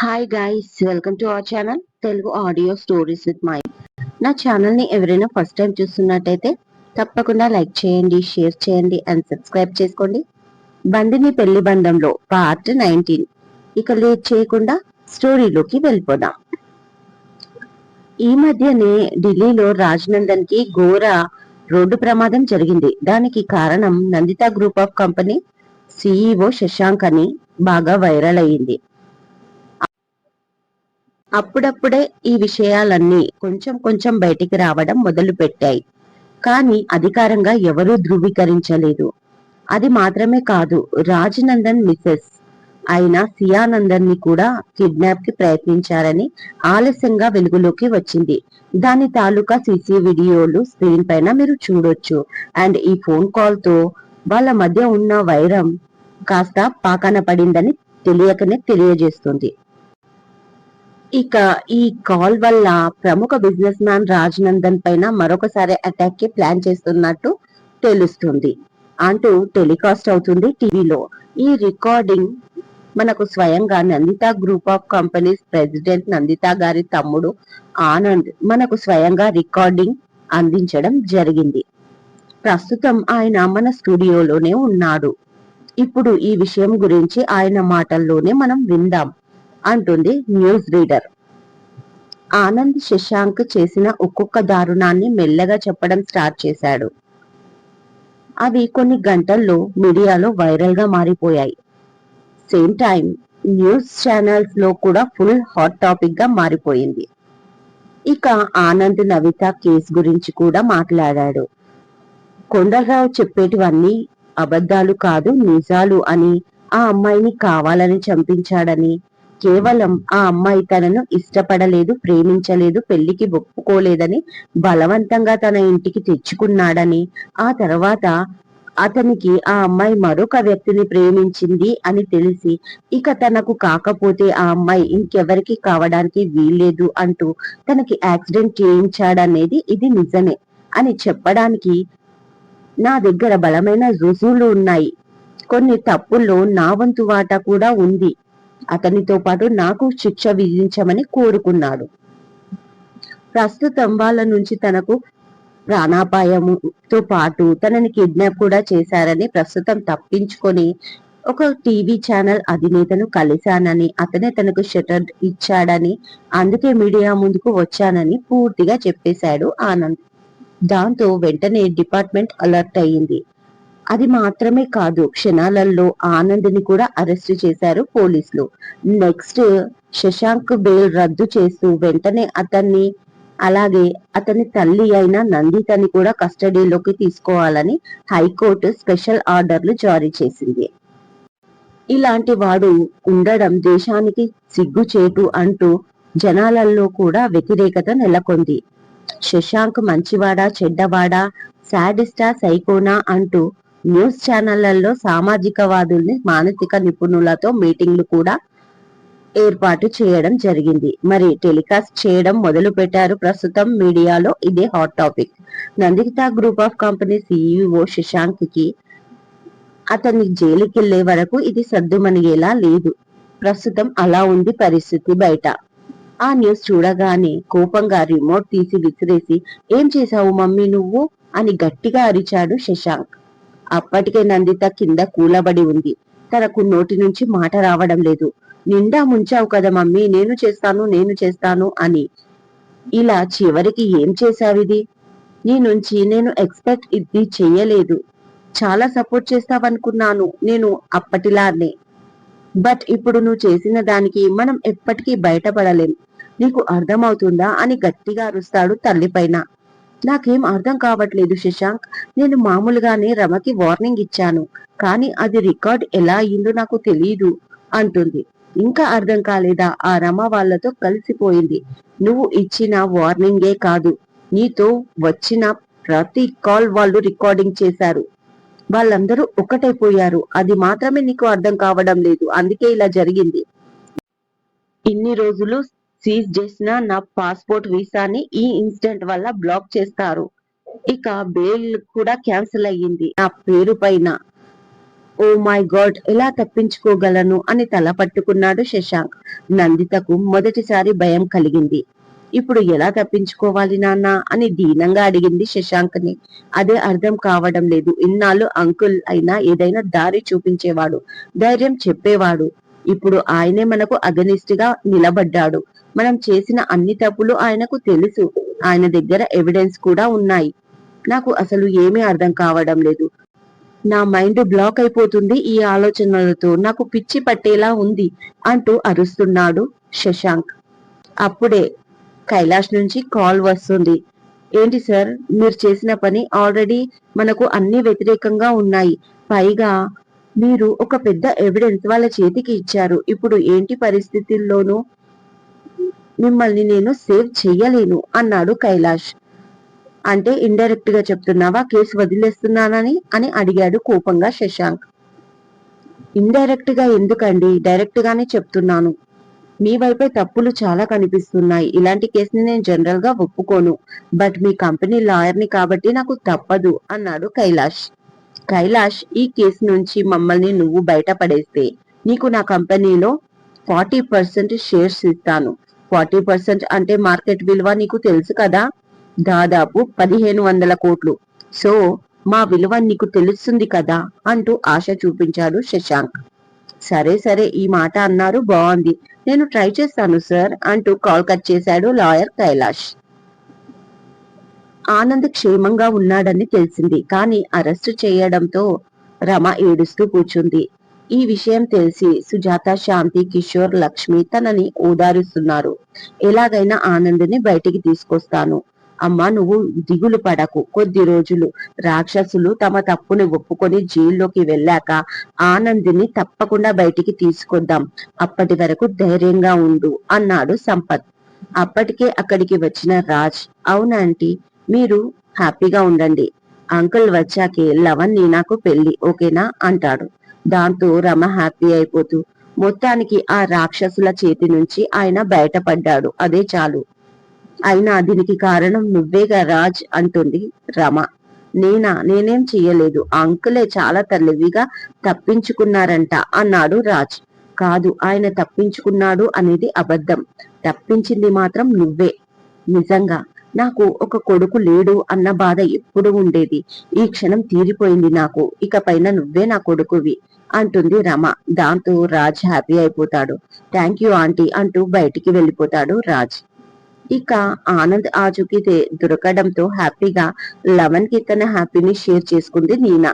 Hi guys welcome to our channel Telugu audio stories with my నా ఛానల్ని ఎవరైనా first time చూస్తున్నట్టయితే తప్పకుండా లైక్ చేయండి షేర్ చేయండి అండ్ సబ్స్క్రైబ్ చేసుకోండి. బందిని పెళ్ళి బంధంలో పార్ట్ నైన్టీన్ ఇక లేట్ చేయకుండా స్టోరీలోకి వెళ్ళిపోదాం. ఈ మధ్యనే ఢిల్లీలో రాజనందన్కి ఘోర రోడ్డు ప్రమాదం జరిగింది. దానికి కారణం Nandita group of company CEO Shashank అని బాగా వైరల్ అయ్యింది. అప్పుడప్పుడే ఈ విషయాలన్నీ కొంచెం కొంచెం బయటికి రావడం మొదలు పెట్టాయి కానీ అధికారంగా ఎవరూ ధృవీకరించలేదు. అది మాత్రమే కాదు రాజనందన్ మిసెస్ అయిన సియానందన్ని కూడా కిడ్నాప్కి ప్రయత్నించారని ఆలస్యంగా వెలుగులోకి వచ్చింది. దాని తాలూకా సీసీ వీడియోలు స్క్రీన్ పైన మీరు చూడొచ్చు. అండ్ ఈ ఫోన్ కాల్తో వాళ్ళ మధ్య ఉన్న వైరం కాస్త పాకాన పడిందని తెలియకనే తెలియజేస్తుంది. ఇక ఈ కాల్ వల్ల ప్రముఖ బిజినెస్ మ్యాన్ రాజనందన్ పైన మరొకసారి అటాక్కి ప్లాన్ చేస్తున్నట్టు తెలుస్తుంది. అంటూ టెలికాస్ట్ అవుతుంది టీవీలో. ఈ రికార్డింగ్ మనకు స్వయంగా Nandita group of companies president Nandita గారి తమ్ముడు ఆనంద్ మనకు స్వయంగా రికార్డింగ్ అందించడం జరిగింది. ప్రస్తుతం ఆయన మన స్టూడియోలోనే ఉన్నాడు. ఇప్పుడు ఈ విషయం గురించి ఆయన మాటల్లోనే మనం విందాం. అంటుంది న్యూస్ రీడర్. ఆనంద్ శశాంక్ చేసిన ఒక్కొక్క దారుణాన్ని మెల్లగా చెప్పడం స్టార్ట్ చేశాడు. అవి కొన్ని గంటల్లో మీడియాలో వైరల్గా మారిపోయాయి. సేమ్ టైం న్యూస్ ఛానల్స్లో కూడా ఫుల్ హాట్ టాపిక్గా మారిపోయింది. ఇక ఆనంద్ నవిత కేసు గురించి కూడా మాట్లాడాడు. కొండలరావు చెప్పేటివన్నీ అబద్ధాలు కాదు నిజాలు అని ఆ అమ్మాయిని కావాలని చంపించాడని కేవలం ఆ అమ్మాయి తనను ఇష్టపడలేదు ప్రేమించలేదు పెళ్ళికి ఒప్పుకోలేదని బలవంతంగా తన ఇంటికి తెచ్చుకున్నాడని ఆ తర్వాత అతనికి ఆ అమ్మాయి మరొక వ్యక్తిని ప్రేమించింది అని తెలిసి ఇక తనకు కాకపోతే ఆ అమ్మాయి ఇంకెవరికి కావడానికి వీల్లేదు అంటూ తనకి యాక్సిడెంట్ చేయించాడనేది ఇది నిజమే అని చెప్పడానికి నా దగ్గర బలమైన రుజువులు ఉన్నాయి. కొన్ని తప్పుల్లో నా వంతు వాటా కూడా ఉంది. అతనితో పాటు నాకు శిక్ష విధించమని కోరుకున్నాడు. ప్రస్తుతం వాళ్ళ నుంచి తనకు ప్రాణాపాయముతో పాటు తనని కిడ్నాప్ కూడా చేశారని ప్రస్తుతం తప్పించుకొని ఒక టీవీ ఛానల్ అధినేతను కలిశానని అతనే తనకు షటర్ ఇచ్చాడని అందుకే మీడియా ముందుకు వచ్చానని పూర్తిగా చెప్పేశాడు ఆనంద్. దాంతో వెంటనే డిపార్ట్మెంట్ అలర్ట్ అయ్యింది. అది మాత్రమే కాదు క్షణాలలో ఆనంద్ని కూడా అరెస్ట్ చేశారు పోలీసులు. నెక్స్ట్ శశాంక్ బెయిల్ రద్దు చేస్తూ వెంటనే అతన్ని అలాగే అతని తల్లి అయిన నందితని కూడా కస్టడీలోకి తీసుకోవాలని హైకోర్టు స్పెషల్ ఆర్డర్లు జారీ చేసింది. ఇలాంటి వాడు ఉండడం దేశానికి సిగ్గుచేటు అంటూ జనాలలో కూడా వ్యతిరేకత నెలకొంది. శశాంక్ మంచివాడా చెడ్డవాడా శాడిస్టా సైకోనా అంటూ న్యూస్ ఛానళ్ళలో సామాజికవాదుల్ని మానసిక నిపుణులతో మీటింగ్లు కూడా ఏర్పాటు చేయడం జరిగింది. మరి టెలికాస్ట్ చేయడం మొదలు పెట్టారు ప్రస్తుతం మీడియాలో ఇదే hot topic. Nanditha group of company CEO శశాంక్కి అతన్ని జైలుకెళ్ళే వరకు ఇది సర్దుమనిగేలా లేదు. ప్రస్తుతం అలా ఉంది పరిస్థితి బయట. ఆ న్యూస్ చూడగానే కోపంగా రిమోట్ తీసి విసిరేసి ఏం చేశావు మమ్మీ నువ్వు? అని గట్టిగా అరిచాడు శశాంక్. అప్పటికే నందిత కింద కూలబడి ఉంది. తనకు నోటి నుంచి మాట రావడం లేదు. నిండా ముంచావు కదా మమ్మీ నేను చేస్తాను నేను చేస్తాను అని. ఇలా చివరికి ఏం చేశావిది? నీ నుంచి నేను ఎక్స్పెక్ట్ ఇది చెయ్యలేదు చాలా సపోర్ట్ చేస్తావనుకున్నాను నేను అప్పటిలానే. బట్ ఇప్పుడు నువ్వు చేసిన దానికి మనం ఎప్పటికీ బయటపడలేం. నీకు అర్థమవుతుందా? అని గట్టిగా అరుస్తాడు తల్లిపైన నాకేం అర్థం కావట్లేదు శశాంక్. నేను మామూలుగానే రమకి వార్నింగ్ ఇచ్చాను. కానీ అది రికార్డ్ ఎలా అయిందో నాకు తెలియదు అంటుంది. ఇంకా అర్థం కాలేదా? ఆ రమ వాళ్ళతో కలిసిపోయింది. నువ్వు ఇచ్చిన వార్నింగే కాదు. నీతో వచ్చిన ప్రతి కాల్ వాళ్ళు రికార్డింగ్ చేశారు. వాళ్ళందరూ ఒకటైపోయారు. అది మాత్రమే నీకు అర్థం కావడం లేదు. అందుకే ఇలా జరిగింది. ఇన్ని రోజులు సీజ్ చేసిన నా పాస్పోర్ట్ వీసాని ఈ ఇన్సిడెంట్ వల్ల బ్లాక్ చేస్తారు. ఇక బెయిల్ కూడా క్యాన్సిల్ అయ్యింది. నా పేరు పైన ఓ మై గాడ్ ఎలా తప్పించుకోగలను? అని తల పట్టుకున్నాడు శశాంక్. నందితకు మొదటిసారి భయం కలిగింది. ఇప్పుడు ఎలా తప్పించుకోవాలి నాన్న? అని దీనంగా అడిగింది శశాంక్ని అదే అర్థం కావడం లేదు. ఇన్నాళ్ళు అంకుల్ అయినా ఏదైనా దారి చూపించేవాడు ధైర్యం చెప్పేవాడు. ఇప్పుడు ఆయనే మనకు అగనిస్ట్గా నిలబడ్డాడు. మనం చేసిన అన్ని తప్పులు ఆయనకు తెలుసు. ఆయన దగ్గర ఎవిడెన్స్ కూడా ఉన్నాయి. నాకు అసలు ఏమీ అర్థం కావడం లేదు. నా మైండ్ బ్లాక్ అయిపోతుంది ఈ ఆలోచనలతో. నాకు పిచ్చి పట్టేలా ఉంది అంటూ అరుస్తున్నాడు శశాంక్. అప్పుడే కైలాష్ నుంచి కాల్ వస్తుంది. ఏంటి సార్? మీరు చేసిన పని ఆల్రెడీ మనకు అన్ని వ్యతిరేకంగా ఉన్నాయి. పైగా మీరు ఒక పెద్ద ఎవిడెన్స్ వాళ్ళ చేతికి ఇచ్చారు. ఇప్పుడు ఏంటి పరిస్థితుల్లోనూ? మిమ్మల్ని నేను సేవ్ చెయ్యలేను అన్నాడు కైలాష్. అంటే ఇండైరెక్ట్గా చెప్తున్నావా? కేసు వదిలేస్తున్నానని? అని అడిగాడు కోపంగా శశాంక్. ఇండైరెక్ట్గా ఎందుకండి? డైరెక్ట్ గానే చెప్తున్నాను. మీ వైపే తప్పులు చాలా కనిపిస్తున్నాయి. ఇలాంటి కేసుని నేను జనరల్గా ఒప్పుకోను. బట్ మీ కంపెనీ లాయర్ని కాబట్టి నాకు తప్పదు అన్నాడు కైలాష్. కైలాష్ ఈ కేసు నుంచి మమ్మల్ని నువ్వు బయటపడేస్తే నీకు నా కంపెనీలో ఫార్టీ పర్సెంట్ షేర్స్ ఇస్తాను. ఫార్టీ పర్సెంట్ అంటే మార్కెట్ విలువ నీకు తెలుసు కదా? దాదాపు పదిహేను వందల కోట్లు. సో మా విలువ నీకు తెలుస్తుంది కదా? అంటూ ఆశ చూపించాడు శశాంక్. సరే సరే ఈ మాట అన్నారు. బాగుంది. నేను ట్రై చేస్తాను సార్ అంటూ కాల్ కట్ చేశాడు లాయర్ కైలాష్. ఆనంద్ క్షేమంగా ఉన్నాడని తెలిసింది. కానీ అరెస్టు చేయడంతో రమ ఏడుస్తూ కూర్చుంది ఈ విషయం తెలిసి సుజాత శాంతి కిషోర్ లక్ష్మి తనని ఓదారుస్తున్నారు. ఎలాగైనా ఆనంద్ని బయటికి తీసుకొస్తాను. అమ్మా నువ్వు దిగులు పడకు. కొద్ది రోజులు రాక్షసులు తమ తప్పుని ఒప్పుకొని జైల్లోకి వెళ్ళాక ఆనందిని తప్పకుండా బయటికి తీసుకొద్దాం. అప్పటి వరకు ధైర్యంగా ఉండు అన్నాడు సంపత్. అప్పటికే అక్కడికి వచ్చిన రాజ్. అవునంటీ మీరు హ్యాపీగా ఉండండి. అంకుల్ వచ్చాకే లవన్ నాకు పెళ్ళి ఓకేనా? అంటాడు. దాంతో రమ హ్యాపీ అయిపోతూ మొత్తానికి ఆ రాక్షసుల చేతి నుంచి ఆయన బయటపడ్డాడు. అదే చాలు. అయినా దీనికి కారణం నువ్వేగా రాజ్ అంటుంది రమ. నేనా? నేనేం చెయ్యలేదు. అంకులే చాలా తల్లివిగా తప్పించుకున్నారంట అన్నాడు రాజ్. కాదు ఆయన తప్పించుకున్నాడు అనేది అబద్ధం. తప్పించింది మాత్రం నువ్వే. నిజంగా నాకు ఒక కొడుకు లేడు అన్న బాధ ఎప్పుడు ఉండేది. ఈ క్షణం తీరిపోయింది నాకు. ఇక పైన నువ్వే నా కొడుకువి అంటుంది రమ. దాంతో రాజ్ హ్యాపీ అయిపోతాడు. థ్యాంక్ యూ ఆంటీ అంటూ బయటికి వెళ్ళిపోతాడు రాజ్. ఇక ఆనంద్ ఆజుకి దొరకడంతో హ్యాపీగా లవన్కి తన హ్యాపీని షేర్ చేసుకుంది నీనా.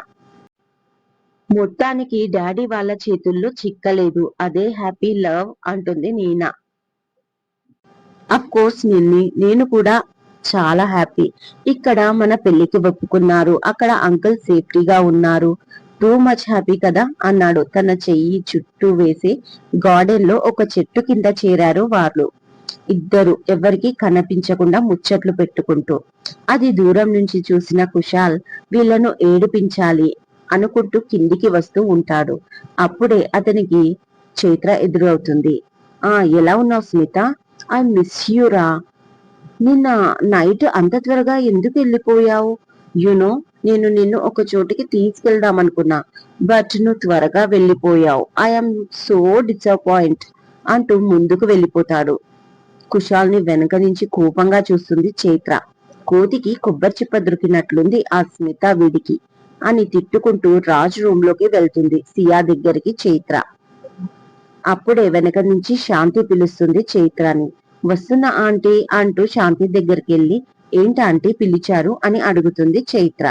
మొత్తానికి డాడీ వాళ్ళ చేతుల్లో చిక్కలేదు. అదే హ్యాపీ లవ్ అంటుంది నీనా. అఫ్ కోర్స్ నిన్ని నేను కూడా చాలా హ్యాపీ. ఇక్కడ మన పెళ్ళికి ఒప్పుకున్నారు. అక్కడ అంకుల్ సేఫ్టీగా ఉన్నారు. టూ మచ్ హ్యాపీ కదా అన్నాడు. తన చెయ్యి చుట్టూ వేసి గార్డెన్లో ఒక చెట్టు కింద చేరారు వాళ్ళు. ఇద్దరు ఎవరికి కనిపించకుండా ముచ్చట్లు పెట్టుకుంటూ. అది దూరం నుంచి చూసిన కుషాల్ వీళ్ళను ఏడిపించాలి అనుకుంటూ కిందికి వస్తూ ఉంటాడు. అప్పుడే అతనికి చైత్ర ఎదురవుతుంది. ఆ ఎలా ఉన్నావు స్మిత? ఐ మిస్ యూరా నిన్న నైట్ అంత త్వరగా ఎందుకు వెళ్ళిపోయావు? యునో నేను నిన్ను ఒక చోటికి తీసుకెళ్దాం అనుకున్నా బట్ నువ్వు త్వరగా వెళ్ళిపోయావు. ఐఎమ్ సో డిసప్పాయింట్ అంటూ ముందుకు వెళ్ళిపోతాడు. కుషాల్ని వెనక నుంచి కోపంగా చూస్తుంది చైత్ర. కోతికి కొబ్బరి చిప్ప దొరికినట్లుంది ఆ స్మిత వీడికి అని తిట్టుకుంటూ రాజ్ రూమ్లోకి వెళ్తుంది సియా దగ్గరికి చైత్ర. అప్పుడే వెనక నుంచి శాంతి పిలుస్తుంది చైత్రాని. వస్తున్న ఆంటీ అంటూ శాంతి దగ్గరికి వెళ్ళి ఏంటి ఆంటీ పిలిచారు? అని అడుగుతుంది చైత్ర.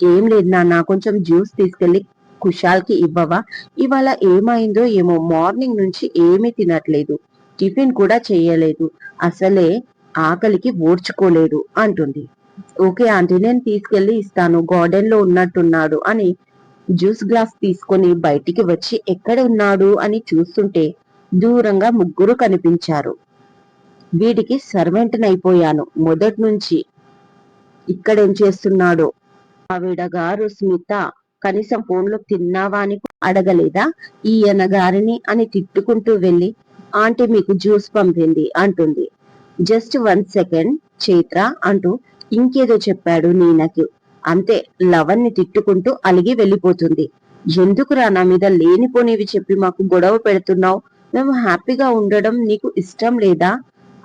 ఏం లేదు నాన్న కొంచెం జ్యూస్ తీసుకెళ్ళి కుషాల్కి ఇవ్వవా? ఇవాళ ఏమైందో ఏమో మార్నింగ్ నుంచి ఏమీ తినట్లేదు టిఫిన్ కూడా చేయలేదు అసలే ఆకలికి ఓర్చుకోలేదు అంటుంది. ఓకే ఆంటీ నేను తీసుకెళ్ళి ఇస్తాను గార్డెన్లో ఉన్నట్టున్నాడు అని జ్యూస్ గ్లాస్ తీసుకొని బయటికి వచ్చి ఎక్కడ ఉన్నాడు? అని చూస్తుంటే దూరంగా ముగ్గురు కనిపించారు. వీడికి సర్వెంట్ అయిపోయాను మొదటి నుంచి ఇక్కడేం చేస్తున్నాడో? ఆవిడ గారు స్మిత కనీసం ఫోన్లో తిన్నావా అని అడగలేదా? ఈయన గారిని అని తిట్టుకుంటూ వెళ్ళి ఆంటీ మీకు జ్యూస్ పంపింది అంటుంది. జస్ట్ వన్ సెకండ్ చైత్ర అంటూ ఇంకేదో చెప్పాడు నీనకి. అంతే లవన్ని తిట్టుకుంటూ అలిగి వెళ్ళిపోతుంది. ఎందుకురా నా మీద లేనిపోనివి చెప్పి మాకు గొడవ పెడుతున్నావు? మేము హ్యాపీగా ఉండడం నీకు ఇష్టం లేదా?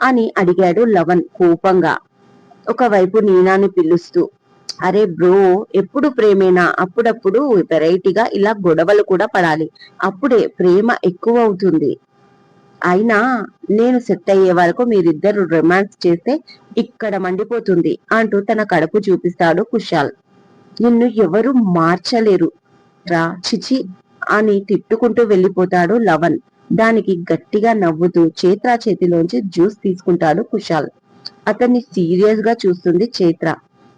అని అడిగాడు లవన్ కోపంగా. ఒకవైపు నీనాని పిలుస్తూ అరే బ్రో ఎప్పుడు ప్రేమేనా? అప్పుడప్పుడు వెరైటీగా ఇలా గొడవలు కూడా పడాలి. అప్పుడే ప్రేమ ఎక్కువ అవుతుంది అయినా నేను సెట్ అయ్యే వరకు మీరిద్దరు రొమాన్స్ చేస్తే ఇక్కడ మండిపోతుంది అంటూ తన కడుపు చూపిస్తాడు కుషాల్ నిన్ను ఎవరు మార్చలేరు. రా చిచి అని తిట్టుకుంటూ వెళ్ళిపోతాడు లవన్ దానికి గట్టిగా నవ్వుతూ చేత్రా చేతిలోంచి జ్యూస్ తీసుకుంటాడు కుశాల్. అతన్ని సీరియస్గా చూస్తుంది చేత్ర.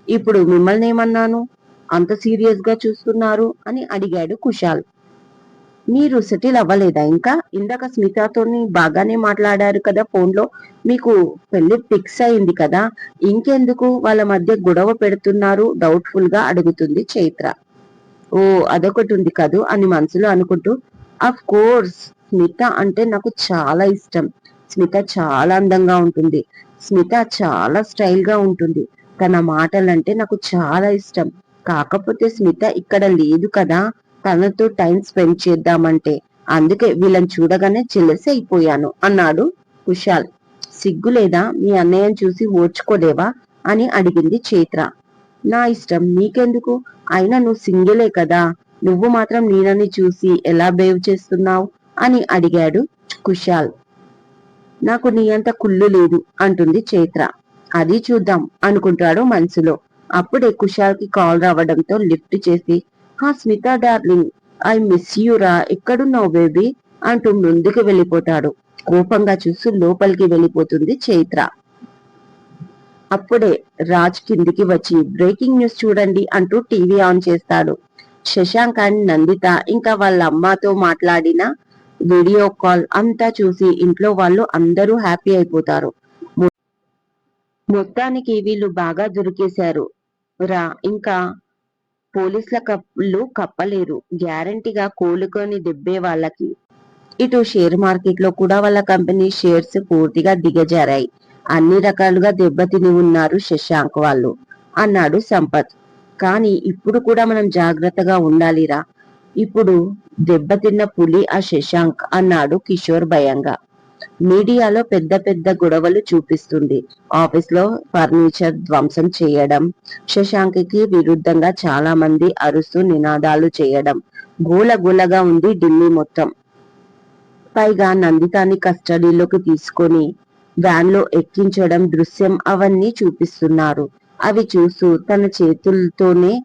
ఇప్పుడు మిమ్మల్ని ఏమన్నాను? అంత సీరియస్గా చూస్తున్నారు అని అడిగాడు కుశాల్. మీరు సెటిల్ అవ్వలేదా ఇంకా? ఇందాక స్మితతోని బాగానే మాట్లాడారు కదా ఫోన్లో మీకు పెళ్ళి ఫిక్స్ అయింది కదా? ఇంకెందుకు? వాళ్ళ మధ్య గొడవ పెడుతున్నారు డౌట్ఫుల్గా అడుగుతుంది చైత్ర. ఓ అదొకటి ఉంది కదూ అని మనసులో అనుకుంటూ అఫ్ కోర్స్ స్మిత అంటే నాకు చాలా ఇష్టం. స్మిత చాలా అందంగా ఉంటుంది. స్మిత చాలా స్టైల్గా ఉంటుంది. తన మాటలంటే నాకు చాలా ఇష్టం. కాకపోతే స్మిత ఇక్కడ లేదు కదా. తనతో టైం స్పెండ్ చేద్దామంటే. అందుకే వీళ్ళని చూడగానే చెలసి అయిపోయాను అన్నాడు కుషాల్ సిగ్గు లేదా? మీ అన్నయ్యను చూసి ఓర్చుకోలేవా? అని అడిగింది చైత్ర. నా ఇష్టం. నీకెందుకు? అయినా నువ్వు సింగిలే కదా. నువ్వు మాత్రం నీనని చూసి ఎలా బేవ్ చేస్తున్నావు? అని అడిగాడు కుశాల్. నాకు నీ అంత కుళ్ళు లేదు అంటుంది చైత్ర. అది చూద్దాం అనుకుంటాడు మనసులో. అప్పుడే కుశాల్కి కాల్ రావడంతో లిఫ్ట్ చేసి హా స్మిత డార్లింగ్ ఐ మిస్ యూరా ఎక్కడున్నావు బేబీ? అంటూ ముందుకు వెళ్ళిపోతాడు. కోపంగా చూస్తూ లోపలికి వెళ్ళిపోతుంది చైత్ర. అప్పుడే రాజ్ కిందికి వచ్చి బ్రేకింగ్ న్యూస్ చూడండి అంటూ టీవీ ఆన్ చేస్తాడు. శశాంక్ అండ్ నందిత ఇంకా వాళ్ళ అమ్మతో మాట్లాడిన వీడియో కాల్ అంతా చూసి ఇంట్లో వాళ్ళు అందరూ హ్యాపీ అయిపోతారు. మొత్తానికి వీళ్ళు బాగా దొరికేశారు. రా ఇంకా పోలీసుల కప్పులు కప్పలేరు గ్యారంటీగా కోలుకొని దెబ్బే వాళ్ళకి. ఇటు షేర్ మార్కెట్లో కూడా వాళ్ళ కంపెనీ షేర్స్ పూర్తిగా దిగజారాయి. అన్ని రకాలుగా దెబ్బతిని ఉన్నారు శశాంక్ వాళ్ళు. అన్నాడు సంపత్. కానీ ఇప్పుడు కూడా మనం జాగ్రత్తగా ఉండాలిరా. ఇప్పుడు దెబ్బతిన్న పులి ఆ శశాంక్ అన్నాడు కిషోర్ భయంగా. మీడియాలో పెద్ద పెద్ద గొడవలు చూపిస్తుంది. ఆఫీస్లో ఫర్నిచర్ ధ్వంసం చేయడం శశాంక్కి విరుద్ధంగా చాలా మంది అరుస్తూ నినాదాలు చేయడం గోల ఉంది ఢిల్లీ మొత్తం. పైగా నందితాని కస్టడీలోకి తీసుకొని వ్యాన్లో ఎక్కించడం దృశ్యం అవన్నీ చూపిస్తున్నారు. అవి చూస్తూ తన చేతులతోనే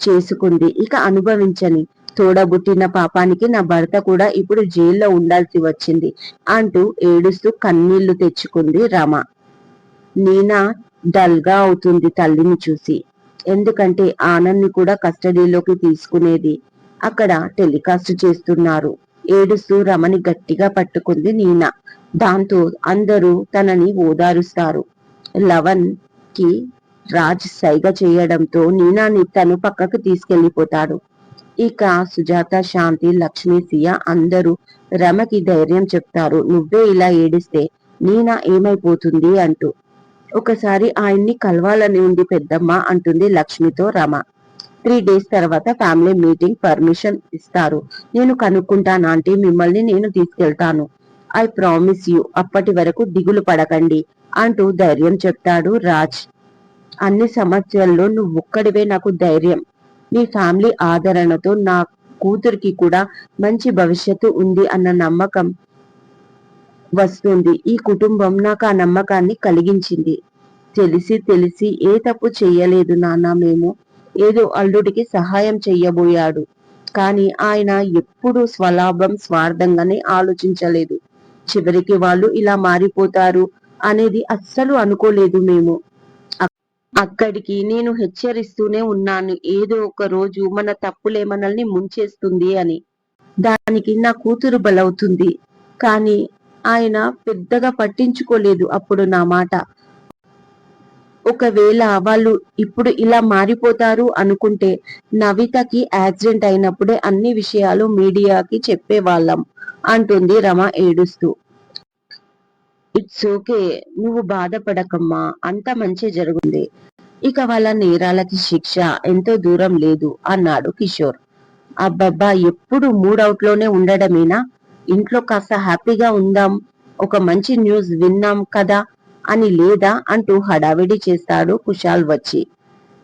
చేసుకుంది. ఇక అనుభవించని తోడబుట్టిన పాపానికి నా భర్త కూడా ఇప్పుడు జైల్లో ఉండాల్సి వచ్చింది అంటూ ఏడుస్తూ కన్నీళ్ళు తెచ్చుకుంది రమ. నీనా డల్గా అవుతుంది తల్లిని చూసి. ఎందుకంటే ఆనంద్ని కూడా కస్టడీలోకి తీసుకునేది అక్కడ టెలికాస్ట్ చేస్తున్నారు. ఏడుస్తూ రమని గట్టిగా పట్టుకుంది నీనా. దాంతో అందరూ తనని ఓదారుస్తారు. లవన్కి రాజ్ సైగ చేయడంతో నీనాని తను పక్కకు తీసుకెళ్ళిపోతాడు ఇక సుజాత శాంతి లక్ష్మి సియ అందరూ రమకి ధైర్యం చెప్తారు. నువ్వే ఇలా ఏడిస్తే నీనా ఏమైపోతుంది అంటూ. ఒకసారి ఆయన్ని కలవాలని ఉంది పెద్దమ్మ అంటుంది లక్ష్మితో రమ. త్రీ డేస్ తర్వాత ఫ్యామిలీ మీటింగ్ పర్మిషన్ ఇస్తారు. నేను కనుక్కుంటాను ఆంటీ మిమ్మల్ని నేను తీసుకెళ్తాను. ఐ ప్రామిస్ యూ అప్పటి వరకు దిగులు పడకండి అంటూ ధైర్యం చెప్తాడు రాజ్. అన్ని సమస్యల్లో నువ్వు ఒక్కడివే నాకు ధైర్యం. మీ ఫ్యామిలీ ఆదరణతో నా కూతురికి కూడా మంచి భవిష్యత్తు ఉంది అన్న నమ్మకం వస్తుంది. ఈ కుటుంబం నాకు ఆ నమ్మకాన్ని కలిగించింది. తెలిసి తెలిసి ఏ తప్పు చేయలేదు నాన్న మేము. ఏదో అల్లుడికి సహాయం చెయ్యబోయాడు కానీ ఆయన ఎప్పుడూ స్వలాభం స్వార్థంగానే ఆలోచించలేదు. చివరికి వాళ్ళు ఇలా మారిపోతారు అనేది అస్సలు అనుకోలేదు మేము. అక్కడికి నేను హెచ్చరిస్తూనే ఉన్నాను. ఏదో ఒక రోజు మన తప్పులే మనల్ని ముంచేస్తుంది అని. దానికి నా కూతురు బలవుతుంది. కానీ ఆయన పెద్దగా పట్టించుకోలేదు అప్పుడు నా మాట. ఒకవేళ వాళ్ళు ఇప్పుడు ఇలా మారిపోతారు అనుకుంటే నవితకి యాక్సిడెంట్ అయినప్పుడే అన్ని విషయాలు మీడియాకి చెప్పేవాళ్ళం అంటుంది రమ ఏడుస్తూ. ఇట్స్ ఓకే నువ్వు బాధపడకమ్మా. అంత మంచి జరుగుంది. ఇక వాళ్ళ నేరాలకి శిక్ష ఎంతో దూరం లేదు అన్నాడు కిషోర్. అబ్బబ్బా ఎప్పుడు మూడౌట్లోనే ఉండడమేనా? ఇంట్లో కాస్త హ్యాపీగా ఉందాం ఒక మంచి న్యూస్ విన్నాం కదా అని లేదా అంటూ హడావిడి చేస్తాడు కుషాల్ వచ్చి.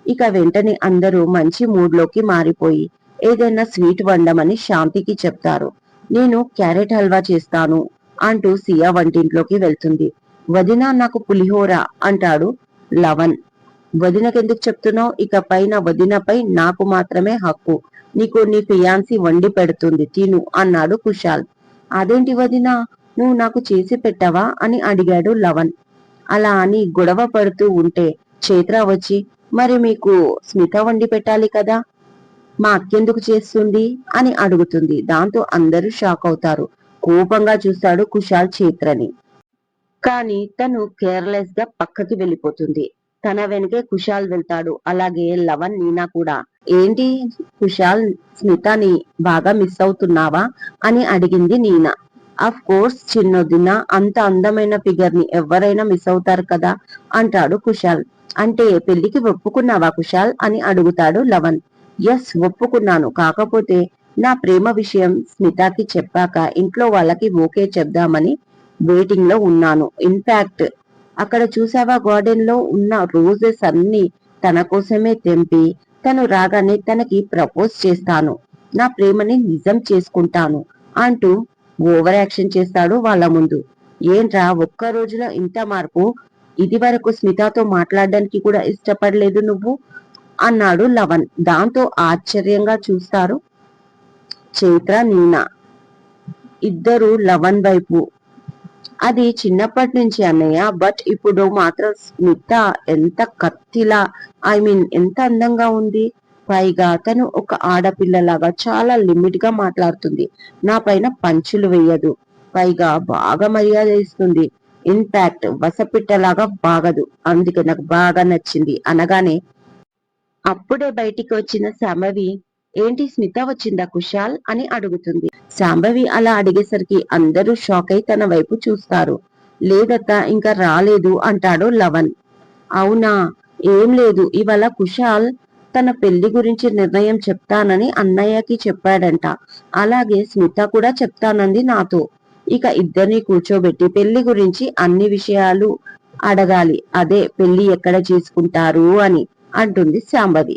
ఇక వెంటనే అందరూ మంచి మూడ్లోకి మారిపోయి ఏదైనా స్వీట్ వండమని శాంతికి చెప్తారు. నేను క్యారెట్ హల్వా చేస్తాను అంటూ సియా వంటింట్లోకి వెళ్తుంది. వదిన నాకు పులిహోర అంటాడు లవన్ వదినకెందుకు చెప్తున్నావు? ఇక పైన వదినపై నాకు మాత్రమే హక్కు. నీకు నీ ఫియాన్సి వండి పెడుతుంది తిను అన్నాడు కుషాల్ అదేంటి వదిన? నువ్వు నాకు చేసి పెట్టవా? అని అడిగాడు లవన్ అలా అని గొడవ పడుతూ ఉంటే చేత్ర వచ్చి మరి మీకు స్మిత వండి పెట్టాలి కదా? మా అక్కెందుకు చేస్తుంది? అని అడుగుతుంది. దాంతో అందరూ షాక్ అవుతారు. కోపంగా చూస్తాడు కుశాల్ చైత్రని కానీ తను కేర్లెస్గా పక్కకి వెళ్ళిపోతుంది. తన వెనకే కుశాల్ వెళ్తాడు. అలాగే లవన్ నీనా కూడా. ఏంటి కుశాల్ స్మితని బాగా మిస్ అవుతున్నావా అని అడిగింది నీనా. అఫ్ కోర్స్ చిన్నదిన అంత అందమైన ఫిగర్ని ఎవరైనా మిస్ అవుతారు కదా అంటాడు కుశాల్. అంటే పెళ్ళికి ఒప్పుకున్నావా కుశాల్ అని అడుగుతాడు లవన్ ఎస్ ఒప్పుకున్నాను. కాకపోతే నా ప్రేమ విషయం స్మితకి చెప్పాక ఇంట్లో వాళ్ళకి ఓకే చెప్దామని వెయిటింగ్లో ఉన్నాను. ఇన్ఫాక్ట్ అక్కడ చూసావా గార్డెన్లో ఉన్న రోజెస్ అన్ని తన కోసమే తెంపి తను రాగానే తనకి ప్రపోజ్ చేస్తాను. నా ప్రేమని నిజం చేసుకుంటాను అంటూ ఓవర్ యాక్షన్ చేస్తాడు వాళ్ళ ముందు. ఏంట్రా ఒక్క రోజులో ఇంత మార్పు? ఇది వరకు స్మితతో మాట్లాడడానికి కూడా ఇష్టపడలేదు నువ్వు? అన్నాడు లవన్ దాంతో ఆశ్చర్యంగా చూస్తారు చైత్ర నీనా. ఇద్దరు లవన్ వైపు. అది చిన్నప్పటి నుంచి అన్నయ్య బట్ ఇప్పుడు మాత్రం స్మిత ఎంత కత్తిలా ఐ మీన్ ఎంత అందంగా ఉంది. పైగా తను ఒక ఆడపిల్లలాగా చాలా లిమిట్గా మాట్లాడుతుంది. నా పైన పంచులు వేయదు. పైగా బాగా మర్యాద ఇస్తుంది. ఇన్ఫాక్ట్ వసపిట్టలాగా బాగదు. అందుకే నాకు బాగా నచ్చింది. అనగానే అప్పుడే బయటికి వచ్చిన సమవి ఏంటి స్మిత వచ్చిందా కుశాల్ అని అడుగుతుంది. శాంభవి అలా అడిగేసరికి అందరూ షాక్ అయి తన వైపు చూస్తారు. లేదత్త ఇంకా రాలేదు అంటాడు లవన్ అవునా? ఏం లేదు ఇవాళ కుశాల్ తన పెళ్ళి గురించి నిర్ణయం చెప్తానని అన్నయ్యకి చెప్పాడంట. అలాగే స్మిత కూడా చెప్తానంది నాతో. ఇక ఇద్దరిని కూర్చోబెట్టి పెళ్ళి గురించి అన్ని విషయాలు అడగాలి. అదే పెళ్ళి ఎక్కడ చేసుకుంటారు అని అంటుంది శాంభవి